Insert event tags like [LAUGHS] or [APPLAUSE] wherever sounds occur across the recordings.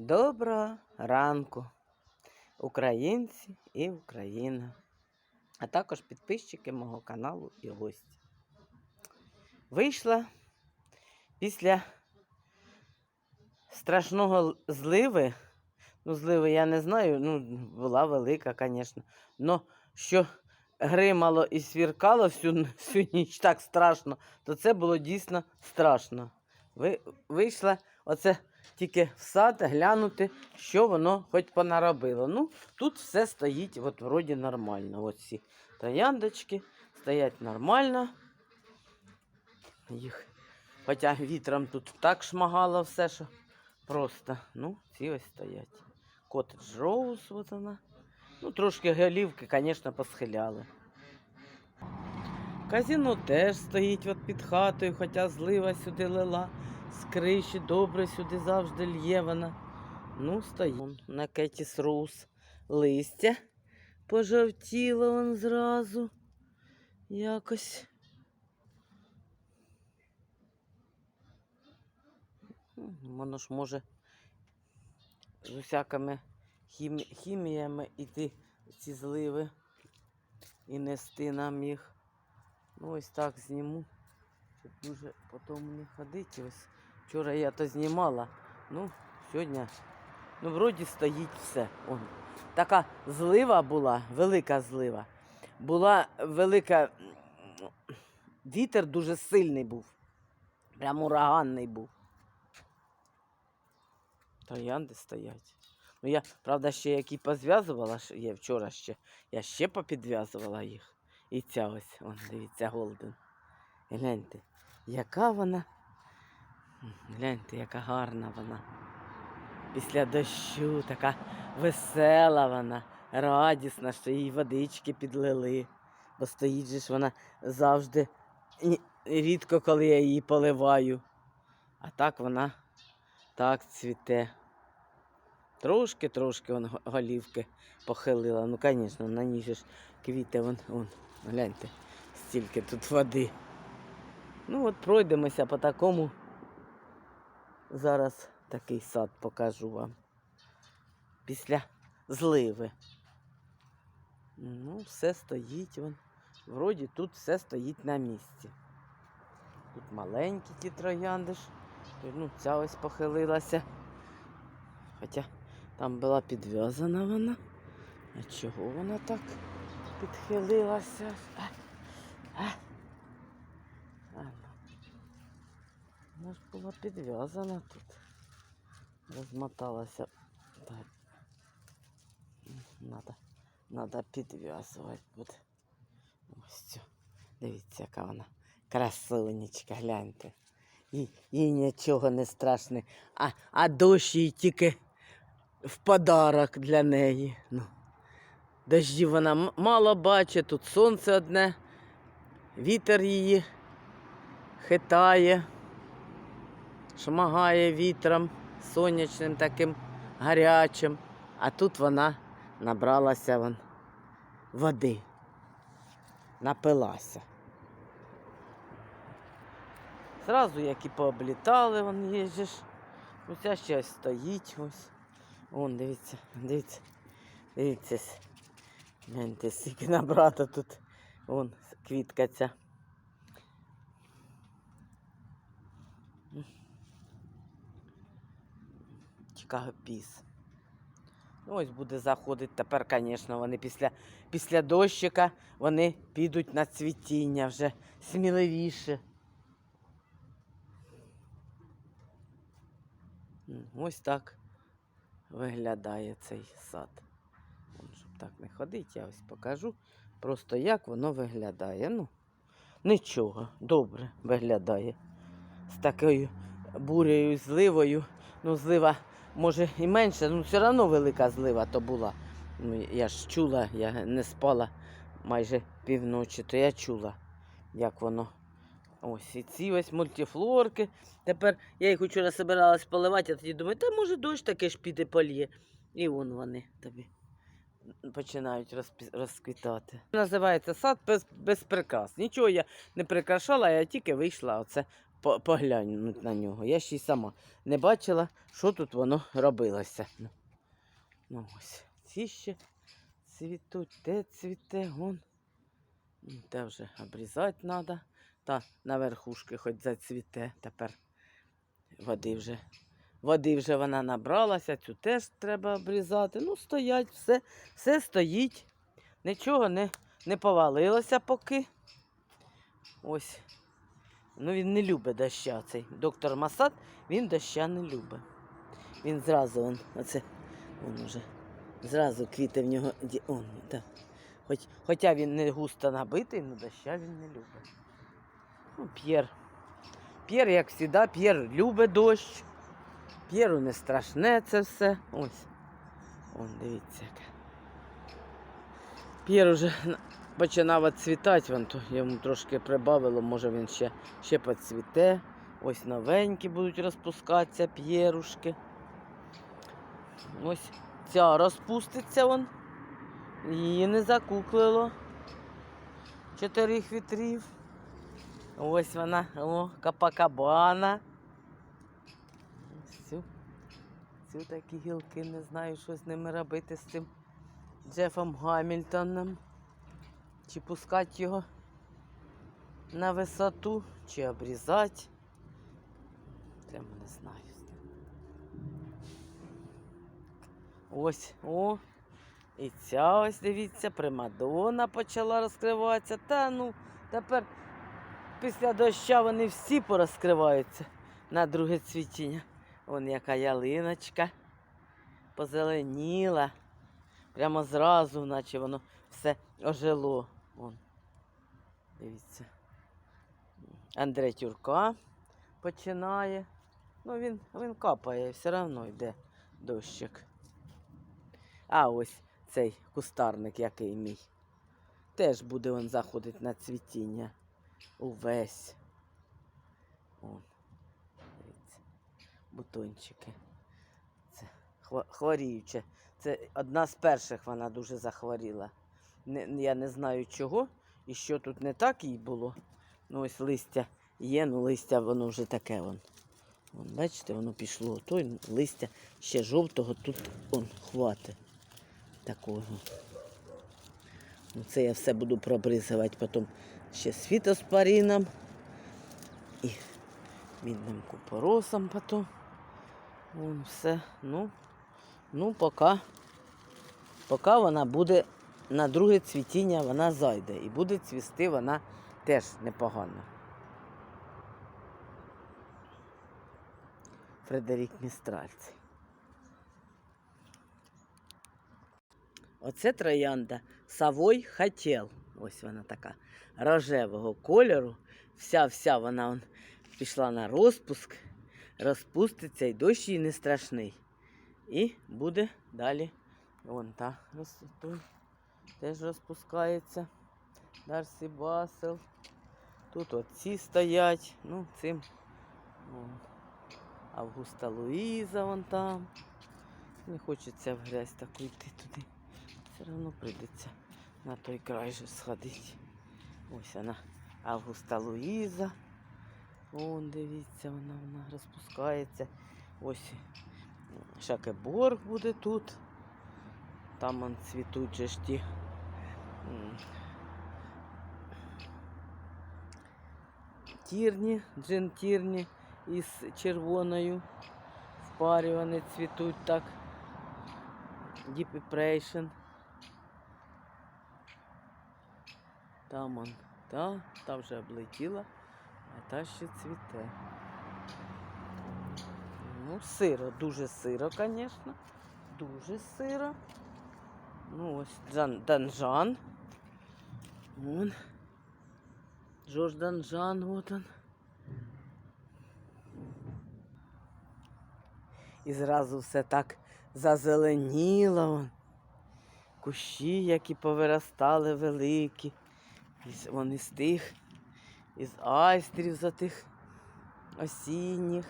Доброго ранку, українці і Україна, а також підписчики мого каналу і гості. Вийшла після страшного зливи. Ну, зливи я не знаю, ну, була велика, звісно. Но що гримало і свіркало всю, всю ніч так страшно, то це було дійсно страшно. Ви, вийшла оце тільки в сад глянути, що воно хоч понаробило. Ну, тут все стоїть, от вроді нормально. Ось ці трояндочки стоять нормально. Їх. Хоча вітром тут так шмагало все, що просто. Ну, ці ось стоять. Коттедж Роуз, от вона. Ну, трошки голівки, звісно, посхиляли. Казіно теж стоїть от під хатою, хоча злива сюди лила з криші, добре сюди завжди лє вона. Ну, стоїть. Вон На Кетіс Роуз листя пожовтіло вон зразу. Якось. Воно ж може з усякими хімі... хіміями іти ці зливи і нести нам їх. Ну, ось так зніму, щоб дуже потім не ходити. Ось вчора я то знімала. Ну, сьогодні, ну, вроді стоїть все. Он. Така злива була, велика злива. Була велика. Вітер дуже сильний був. Прям ураганний був. Троянди стоять. Ну, я, правда, ще які позв'язувала, є вчора ще. Я ще попідв'язувала їх. І ця ось, вон, дивіться, Голден. Гляньте, яка вона. Гляньте, яка гарна вона. Після дощу така весела вона, радісна, що їй водички підлили. Бо стоїть же ж вона завжди, рідко, коли я її поливаю. А так вона так цвіте. Трошки-трошки вон голівки похилила. Ну, звісно, на ній же ж квіти, вон, вон, гляньте, стільки тут води. Ну, от пройдемося по такому. Зараз такий сад покажу вам. Після зливи. Ну, все стоїть. Вон. Вроді тут все стоїть на місці. Тут маленькі ті троянди ж. Ну, ця ось похилилася. Хоча там була підв'язана вона. А чого вона так підхилилася? А. А, Вона ж була підв'язана тут. Розмоталася. Так. Надо, надо підв'язувати буде. Ось цю. Дивіться, яка вона красунечка, гляньте. Їй нічого не страшне. А, а дощ їй тільки в подарок для неї. Ну. Дожді вона мало бачить, тут сонце одне, вітер її хитає, шмагає вітром сонячним таким гарячим, а тут вона набралася вон, води, напилася. Зразу як і пооблітали, вон же ж. Оця ще стоїть ось. Вон, дивіться, дивіться, дивіться. Гляньте, скільки набрато тут. Вон квітка ця. Піс. Ну, Ось буде заходити тепер, звісно, вони після, після дощика вони підуть на цвітіння вже сміливіше. Ось так виглядає цей сад. Щоб так не ходити, я ось покажу. Просто як воно виглядає. Ну, нічого, добре виглядає. З такою бурею, зливою. Ну, злива, може, і менше, ну все одно велика злива то була. Ну, я ж чула, я не спала майже півночі, то я чула, як воно. Ось і ці ось мультифлорки. Тепер я їх вчора збиралась поливати, а тоді думаю, та може дощ таки ж піде полє. І вон вони тобі починають розквітати. Називається сад без, без прикрас. Нічого я не прикрашала, я тільки вийшла оце по- поглянути на нього. Я ще й сама не бачила, що тут воно робилося. Ну ось, ці ще цвітуть, де цвіте, гон. Ну, Те вже обрізати треба. Та на верхушки хоч зацвіте тепер. Води вже. Води вже вона набралася, цю теж треба обрізати. Ну, стоять, все, все стоїть. Нічого не, не повалилося поки. Ось. Ну, він не любить доща цей. Доктор Масад, він доща не любить. Він зразу, он, оце, он уже, зразу квіти в нього. Он, так. Хоч, хоча він не густо набитий, але доща він не любить. Ну, П'єр. П'єр, як завжди, П'єр любить дощ. П'єру не страшне це все. Ось. Он, дивіться. яке. П'єр уже починав відцвітати, вон, то йому трошки прибавило, може він ще, ще поцвіте. Ось новенькі будуть розпускатися п'єрушки. Ось ця розпуститься вон. Її не закуклило. Чотирих вітрів. Ось вона, о, капакабана. Ось цю, цю такі гілки, не знаю, що з ними робити з цим Джефом Гамільтоном. Чи пускати його на висоту, чи обрізати. Ми не знаю. Ось, о. І ця ось, дивіться, примадона почала розкриватися. Та ну, тепер після доща вони всі порозкриваються на друге цвітіння. Вон яка ялиночка позеленіла. Прямо зразу, наче воно все ожило. Дивіться. Андрей Тюрка починає. Ну, він, він капає, все одно йде дощик. А ось цей кустарник, який мій. Теж буде він заходити на цвітіння. Увесь. Вон. Дивіться. Бутончики. Це хворіюче. Це одна з перших вона дуже захворіла. Не, я не знаю чого і що тут не так їй було. Ну ось листя є, ну листя воно вже таке. Вон. Вон, бачите, воно пішло. Той листя ще жовтого тут он, хватить. Такого. Ну, це я все буду пробризувати потім ще світоспаріном і мідним купоросом потім. Вон все. Ну, ну поки, поки вона буде на друге цвітіння, вона зайде. І буде цвісти вона теж непогано. Фредерік Містральці. Оце троянда Савой хотел. Ось вона така рожевого кольору. Вся-вся вона он, пішла на розпуск, розпуститься і дощ їй не страшний. І буде далі. Вон та роз- той теж розпускається. Дарсі Басел. Тут оці стоять. Ну, цим. Вон. Августа Луїза вон там. Не хочеться в грязь таку йти туди. Все одно прийдеться на той край же сходити. Ось вона, Августа Луїза. Вон, дивіться, вона, вона розпускається. Ось Шакеборг буде тут. Там он цвітуть же ж ті. Тірні, джин тірні із червоною. В парі вони цвітуть так. Impression. Там он, та, та вже облетіла, а та ще цвіте. Ну, сиро, дуже сиро, звісно. Дуже сиро. Ну, ось Данжан. Вон. Жорж Данжан, вот он. І зразу все так зазеленіло. Вон. Кущі, які повиростали великі. Із, вон із тих, із айстрів за тих осінніх.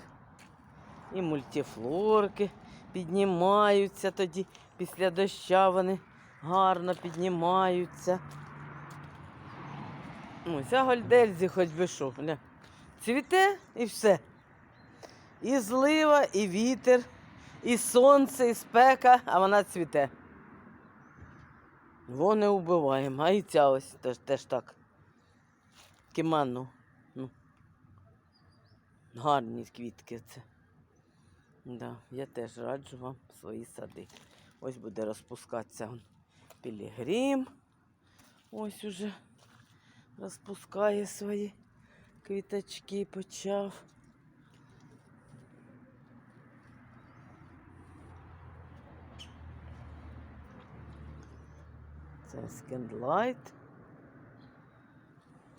І мультифлорки піднімаються тоді. Після доща вони гарно піднімаються. Ну, ця гольдельзі хоч би що. Цвіте і все. І злива, і вітер, і сонце, і спека, а вона цвіте. Во не вбиваємо. А і ця ось теж, теж так. Кіману. Ну. Гарні квітки це. Да, я теж раджу вам свої сади. Ось буде розпускатися он пілігрим. Ось уже розпускає свої квіточки, почав. Це скендлайт.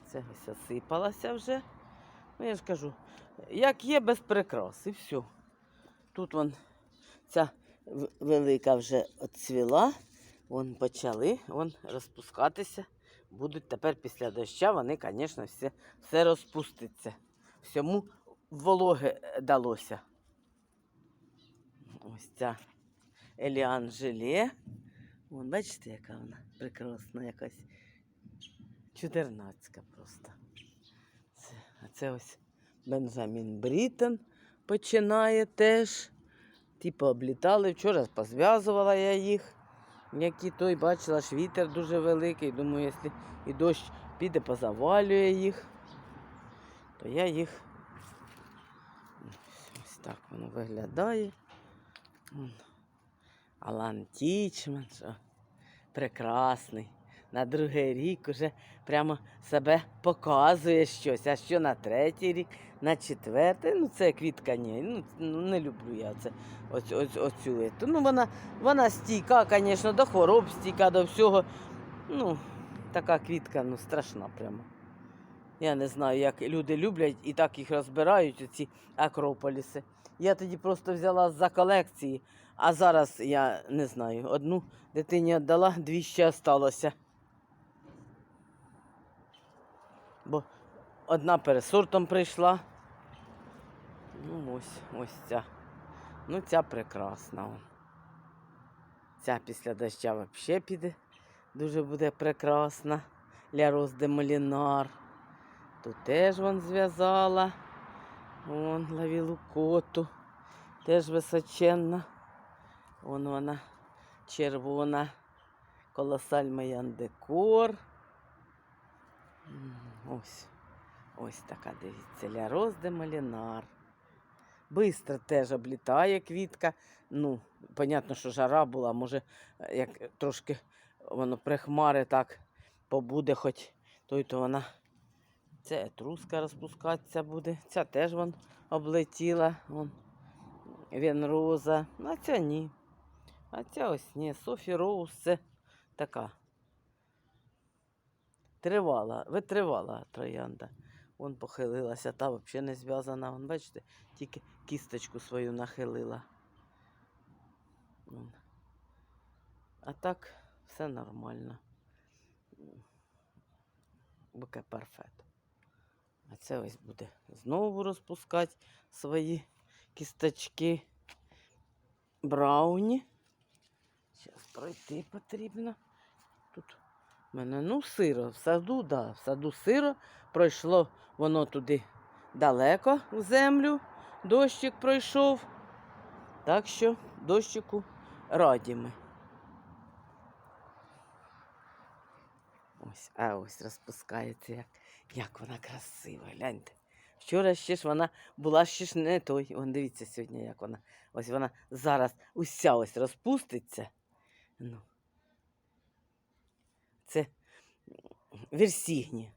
Це ось осипалася вже. Ну, я ж кажу, як є без прикрас, і все. Тут вон ця велика вже оцвіла, вон почали вон розпускатися. Будуть тепер після доща, вони, звісно, все, все розпуститься. Всьому вологи далося. Ось ця Еліан Желе. Вон, бачите, яка вона прекрасна якась. Чотирнацька просто. Це, а це ось Бенджамін Брітон починає теж. Типу облітали. Вчора позв'язувала я їх. Які той бачила, аж вітер дуже великий. Думаю, якщо і дощ піде, позавалює їх, то я їх. Ось так воно виглядає. Алан що прекрасний. На другий рік уже прямо себе показує щось. А що на третій рік, на четвертий, ну це квітка ні. Ну, ну не люблю я це. Оць, оць, оцю. ету. Ну, вона, вона стійка, звісно, до хвороб стійка, до всього. Ну, така квітка, ну, страшна прямо. Я не знаю, як люди люблять і так їх розбирають, оці акрополіси. Я тоді просто взяла за колекції, а зараз я не знаю. Одну дитині віддала, дві ще осталося. Бо одна пересортом прийшла. Ну, ось, ось ця. Ну, ця прекрасна. Ця після доща взагалі піде. Дуже буде прекрасна. Ля Роз де Молінар. Тут теж вон зв'язала. Вон лавілу коту. Теж височенна. Вон вона червона. Колосаль Маян декор. М, Ось. Ось така, дивіться, Ля Роз де Молінар. Бистро теж облітає квітка. Ну, понятно, що жара була, може, як трошки воно прихмари так побуде, хоч той, то вона. Це етруска розпускатися буде. Ця теж вон облетіла. Вон. Венроза. А ця ні. А ця ось ні. Софі Роуз це така. Тривала, витривала троянда. Вон похилилася, та взагалі не зв'язана. Вон, бачите, тільки кісточку свою нахилила. Вон. А так все нормально. Буке перфект. А це ось буде знову розпускати свої кісточки. Брауні. Зараз пройти потрібно. Тут мене ну сиро. В саду, да, в саду сиро. Пройшло воно туди далеко в землю. Дощик пройшов. Так що дощику раді ми. Ось, а ось розпускається, як, як вона красива, гляньте. Вчора ще ж вона була ще ж не той. Вон дивіться сьогодні, як вона. Ось вона зараз уся ось розпуститься. Ну. Це версігні.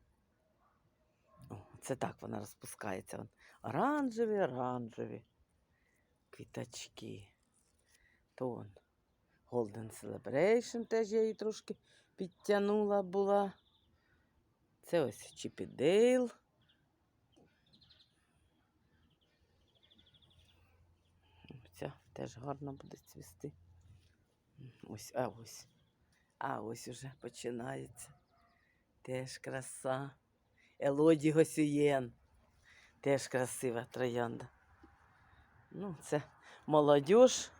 Це так вона розпускається. Оранжеві, оранжеві. Квіточки. То вон. Golden Celebration теж я її трошки підтягнула була. Це ось Чіпі Дейл. Ця теж гарно буде цвісти. Ось, а ось. А ось уже починається. Теж краса. Елоді Госюєн. Теж красива троянда. Ну, це молодіж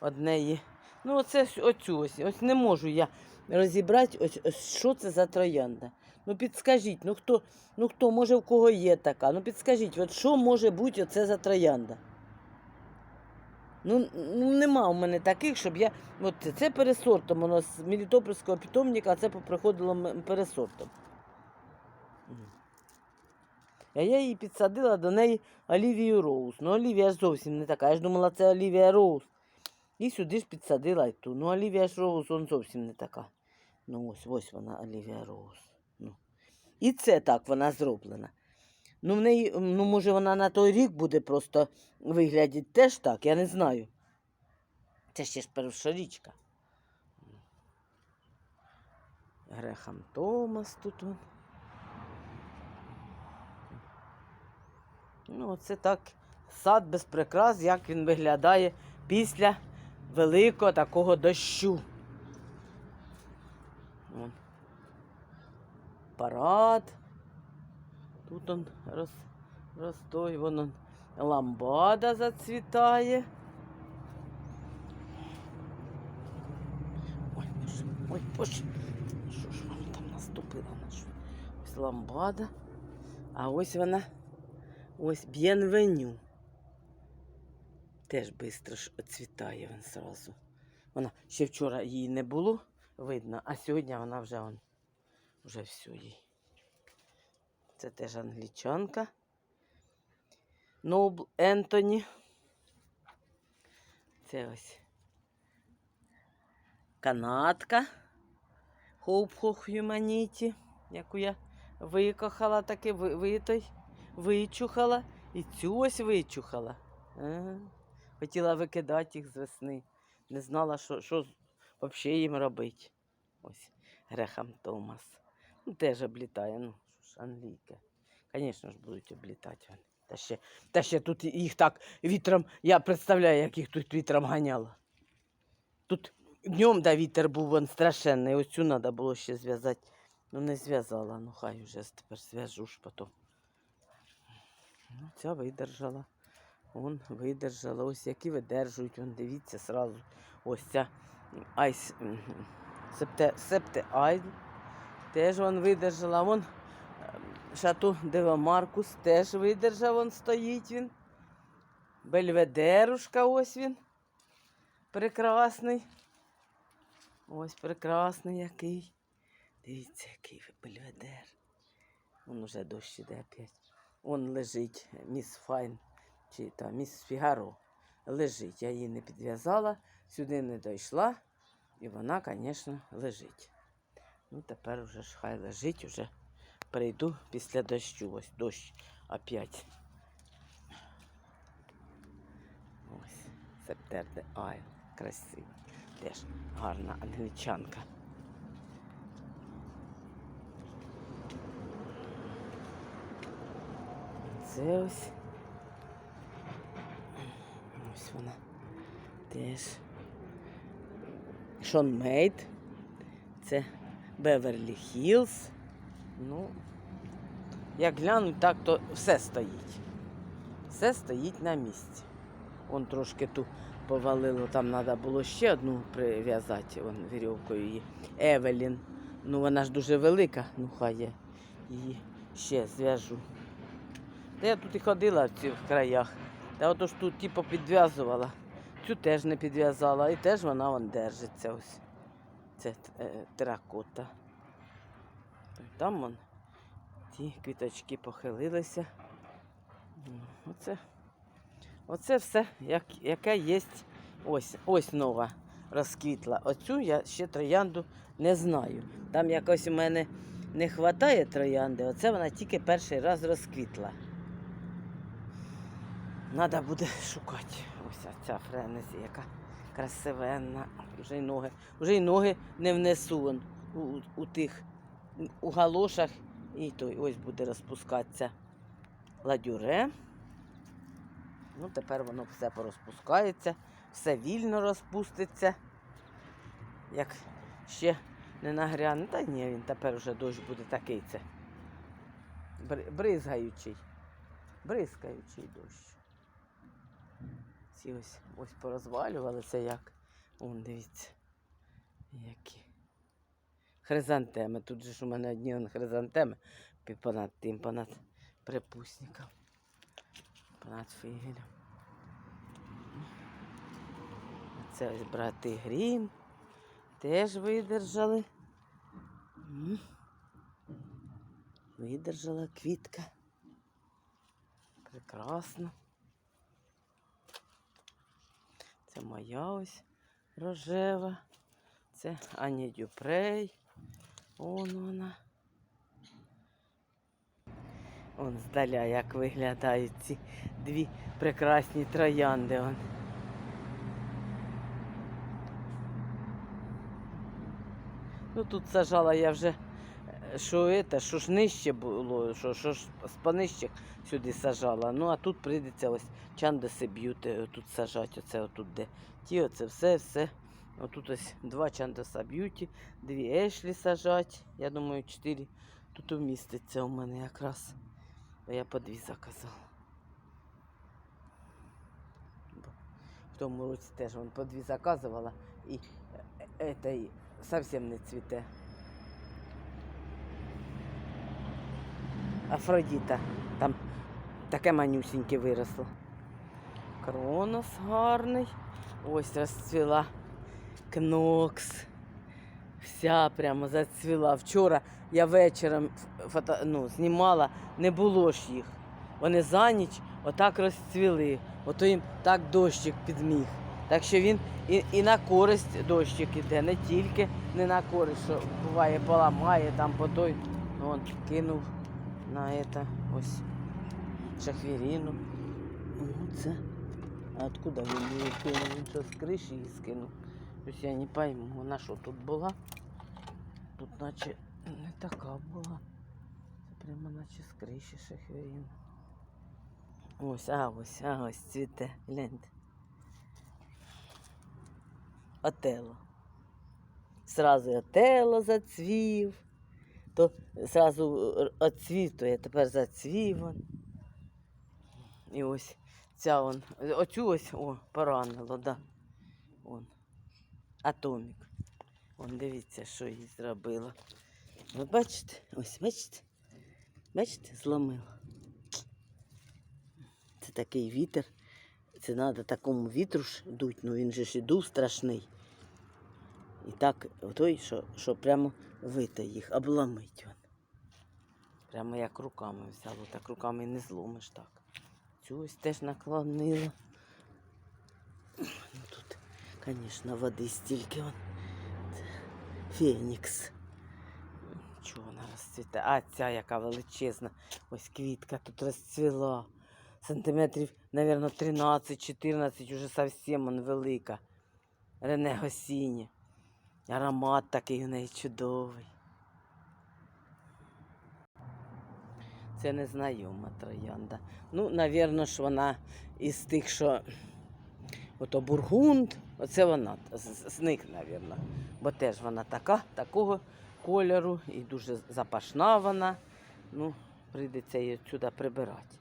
однеї. Ну, оце оцю ось. Ось не можу я розібрати, ось, ось що це за троянда. Ну підскажіть, ну хто, ну хто, може в кого є така? Ну підскажіть, от що може бути оце за троянда? Ну, ну нема у мене таких, щоб я. От це- пересортом, воно з Мелітопольського питомника, а це поприходило м- пересортом. А я її підсадила до неї Олівію Роуз. Ну, Олівія ж зовсім не така. Я ж думала, це Олівія Роуз. І сюди ж підсадила й ту. Ну, Олівія ж Роуз, он зовсім не така. Ну, ось, ось вона, Олівія Роуз. Ну. І це так вона зроблена. Ну, в неї, ну, може, вона на той рік буде просто виглядати теж так, я не знаю. Це ще ж перша річка. Грехам Томас тут. Ну, оце так. Сад без прикрас, як він виглядає після великого такого дощу. Вон. Парад. Тут он роз, розстой, вон он ламбада зацвітає. Ой, боже, ой, боже. Що ж воно там наступило на? Ось ламбада. А ось вона, ось б'єнвеню. Теж швидко оцвітає він зразу. Вона ще вчора її не було видно, а сьогодні вона вже он, вже все їй. Це теж англічанка. Нобл Ентоні. Це ось канадка. Hope for Humanity, яку я викохала, таки ви, ви той, вичухала. І цю ось вичухала. Ага. Хотіла викидати їх з весни. Не знала, що, що взагалі їм робити. Ось Грехам Томас. Ну, теж облітає, ну, ж, англійка. Звісно ж, будуть облітати вони. Та ще, та ще тут їх так вітром, я представляю, як їх тут вітром ганяло. Тут днем, да, вітер був вон страшенний. Ось цю треба було ще зв'язати. Ну, не зв'язала, ну хай вже тепер зв'яжу ж потім. Ну, ця видержала. Вон видержала. Ось які видержують. Вон, дивіться сразу. Ось ця айс. Септе, септе Айл. Теж вон видержала. Вон ем, шату Дева Маркус теж видержав, вон стоїть він. Бельведерушка, ось він. Прекрасний. Ось прекрасний який. Дивіться, який бельведер. Вон уже дощ іде опять. Он лежить міс Файн чи та міс Фігаро. Лежить. Я її не підв'язала, сюди не дійшла. І вона, звісно, лежить. Ну, тепер вже ж хай лежить, уже прийду після дощу. Ось дощ опять. Ось. Септерде Айл. Красиво. Теж гарна англічанка. Це ось. Ось вона. Теж. Шон Мейд. Це Беверлі Хіллз. Ну, як глянуть, так то все стоїть. Все стоїть на місці. Он трошки ту повалило, там треба було ще одну прив'язати вон, вірьовкою її. Евелін. Ну вона ж дуже велика, ну хай я її ще зв'яжу. Та я тут і ходила в цих краях. Та отож тут типу підв'язувала. Цю теж не підв'язала, і теж вона вон держиться ось. Це е, теракота. Там вон ті квіточки похилилися. Оце, оце все, як, яке є. Ось, ось нова розквітла. Оцю я ще троянду не знаю. Там якось у мене не вистачає троянди, оце вона тільки перший раз розквітла. Треба буде шукати. Ось ця френезі, яка красивенна. Вже й ноги, вже й ноги не внесу вон, у, у тих у галошах. І той ось буде розпускатися ладюре. Ну, тепер воно все порозпускається, все вільно розпуститься. Як ще не нагряне, та ні, він тепер вже дощ буде такий це. Бризгаючий. Бризкаючий дощ. Ці ось ось порозвалювалися як. Вон, дивіться. Які. Хризантеми. Тут же ж у мене одні хризантеми понад тим, понад припусником. Понад фігелем. Це ось брати Грім. Теж видержали. Видержала квітка. Прекрасно. Це моя ось рожева. Це Ані Дюпрей. Он вона. Он здаля, як виглядають ці дві прекрасні троянди. Он. Ну тут сажала я вже, е, що это, що ж нижче було, що, що ж з сюди сажала. Ну а тут прийдеться ось чандеси б'юти тут сажати, оце отут де. Ті, оце все, все. Отут ось два чандеса б'юті, дві ешлі сажать. Я думаю, чотири тут вміститься у мене якраз. Бо я по дві заказала. В тому році теж вон по дві заказувала і е, е, зовсім не цвіте. Афродіта. Там таке манюсіньке виросло. Кронос гарний. Ось розцвіла кнокс. Вся прямо зацвіла. Вчора я вечором фото, ну, знімала, не було ж їх. Вони за ніч отак розцвіли. Ото їм так дощик підміг. Так що він і, і на користь дощик іде, не тільки не на користь, що буває поламає там по той. Ну, он кинув на это ось шахвіріну. Ну, це. А откуда він її кинув? Він що з криші її скинув. Ось я не пойму, вона що тут була? Тут наче не така була. Прямо наче з криші. Ось, а ось, а ось цвіте. Гляньте. Отело. Сразу і отело зацвів. То то я тепер зацвів. І ось ця он. Оцю ось о, поранило, да. Он. Атомік. Вон дивіться, що їй зробила. Ви бачите? Ось, бачите? Бачите, зломила. Це такий вітер. Це треба такому вітру ж дуть, ну він же ж і страшний. І так той, що, що прямо вите їх, обломить він. Прямо як руками взяло, так руками не зломиш так. Цю ось теж наклонила. Ну тут, звісно, води стільки он. Це Фенікс. Чого вона розцвіте? А ця яка величезна. Ось квітка тут розцвіла. Сантиметрів, мабуть, 13-14, уже зовсім он велика. Рене Госіння. Аромат такий у неї чудовий. Це незнайома троянда. Ну, навірно ж, вона із тих, що ото бургунд, оце вона з, них, навірно. Бо теж вона така, такого кольору і дуже запашна вона. Ну, прийдеться її сюди прибирати.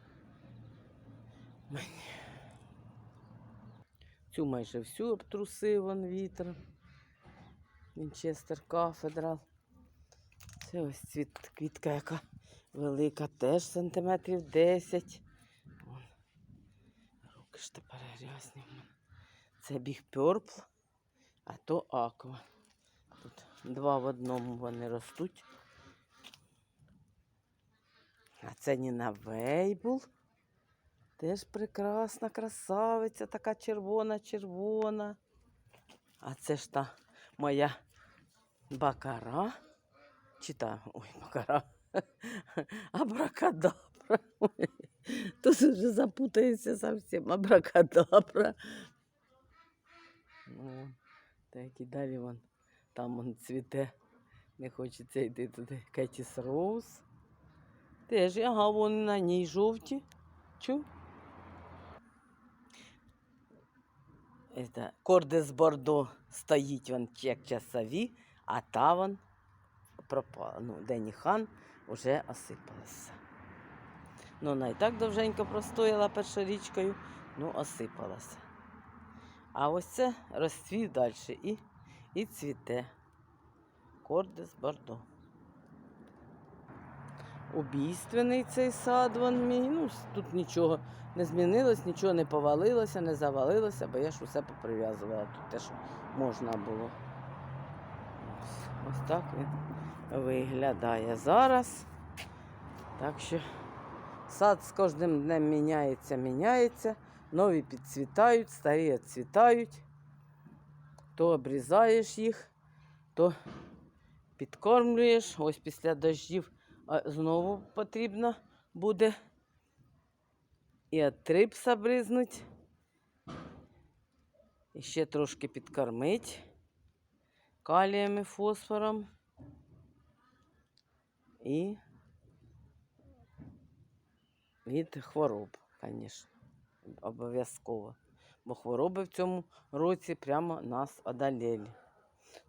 Цю майже всю обтрусив он вітром. Вінчестер кафедрал. Це ось цвіт, квітка, яка велика, теж сантиметрів 10. Руки ж тепер грязні в мене. Це біг Пьорпл, а то аква. Тут два в одному вони ростуть. А це Ніна Вейбул. Теж прекрасна красавиця, така червона-червона. А це ж та моя бакара. Чи та, ой, бакара. [LAUGHS] Абракадабра. [LAUGHS] Тут вже запутається зовсім. Абракадабра. Ну, так і далі вон, там вон цвіте. Не хочеться йти туди. Кетіс Роуз. Теж, ага, вони на ній жовті. Чув? Это, кордес Бордо стоїть вон як часові, а та вон пропала. Ну, Дені хан вже осипалася. Ну, вона і так довженько простояла першорічкою, ну, осипалася. А ось це розцвів далі і, і цвіте. Кордес Бордо. Убійственний цей сад вон мій. Ну, тут нічого не змінилось, нічого не повалилося, не завалилося, бо я ж усе поприв'язувала тут те, що можна було. Ось, ось так він виглядає зараз. Так що сад з кожним днем міняється, міняється. Нові підцвітають, старі відцвітають. То обрізаєш їх, то підкормлюєш. Ось після дощів знову потрібно буде і трипса бризнуть. І ще трошки підкормить калієм і фосфором. І від хвороб, звісно, обов'язково. Бо хвороби в цьому році прямо нас одолели.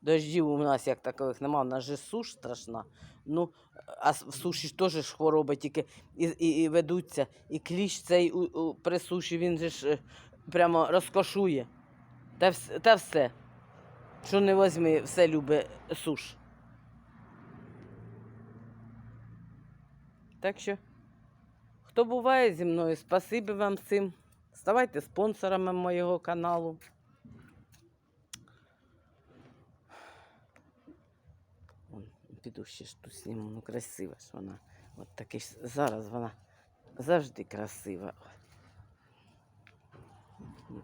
Дождів у нас як такових нема, у нас же суш страшна. Ну, а в суші теж ж хвороби тільки і, і, і ведуться. І кліщ цей у, у, при суші він же ж е, прямо розкошує. Та, та все. Що не возьми, все любить суш. Так що, хто буває зі мною, спасибі вам всім. Ставайте спонсорами моєго каналу. Піду ще ж тут зніму, ну красива ж вона. От таки ж зараз вона завжди красива.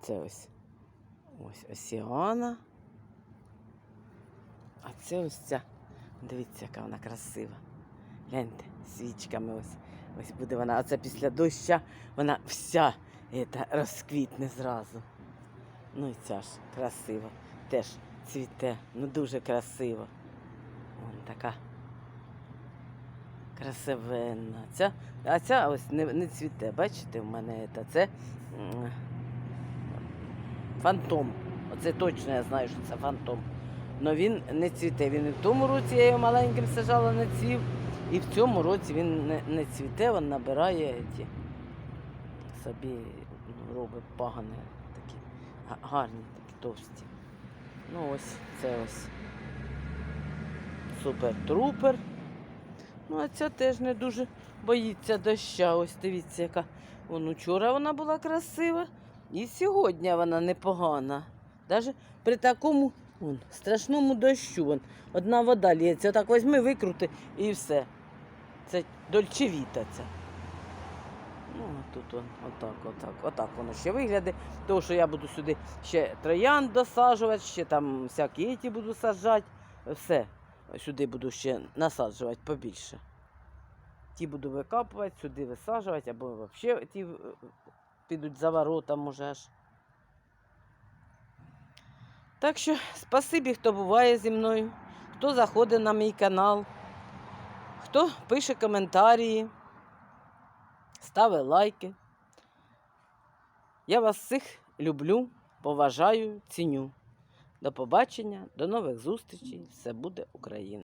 Це ось ось Осіана. А це ось ця. Дивіться, яка вона красива. Гляньте, свічками ось. Ось буде вона. А це після доща вона вся ета, розквітне зразу. Ну і ця ж красива. Теж цвіте. Ну дуже красиво. Вон така красивенна. Ця, а ця ось не, не цвіте. Бачите, в мене ета, це фантом. Оце точно я знаю, що це фантом. Но він не цвіте. Він і в тому році я його маленьким сажала, не цвів. І в цьому році він не, не цвіте, він набирає ті, собі ну, робить пагани такі гарні, такі товсті. Ну ось це ось супер-трупер. Ну, а ця теж не дуже боїться доща. Ось дивіться, яка. Вон учора вона була красива, і сьогодні вона непогана. Навіть при такому вон, страшному дощу. Вон, одна вода лється. Так візьми, викрути і все. Це дольчевіта ця. Ну, тут он, отак, отак, отак воно ще виглядає. Тому що я буду сюди ще троян досаджувати, ще там всякі ті буду саджати. Все. Сюди буду ще насаджувати побільше. Ті буду викапувати, сюди висаджувати, або взагалі ті е, підуть за воротам уже ж. Так що спасибі, хто буває зі мною, хто заходить на мій канал, хто пише коментарі, ставить лайки. Я вас всіх люблю, поважаю, ціню. До побачення, до нових зустрічей. Все буде Україна!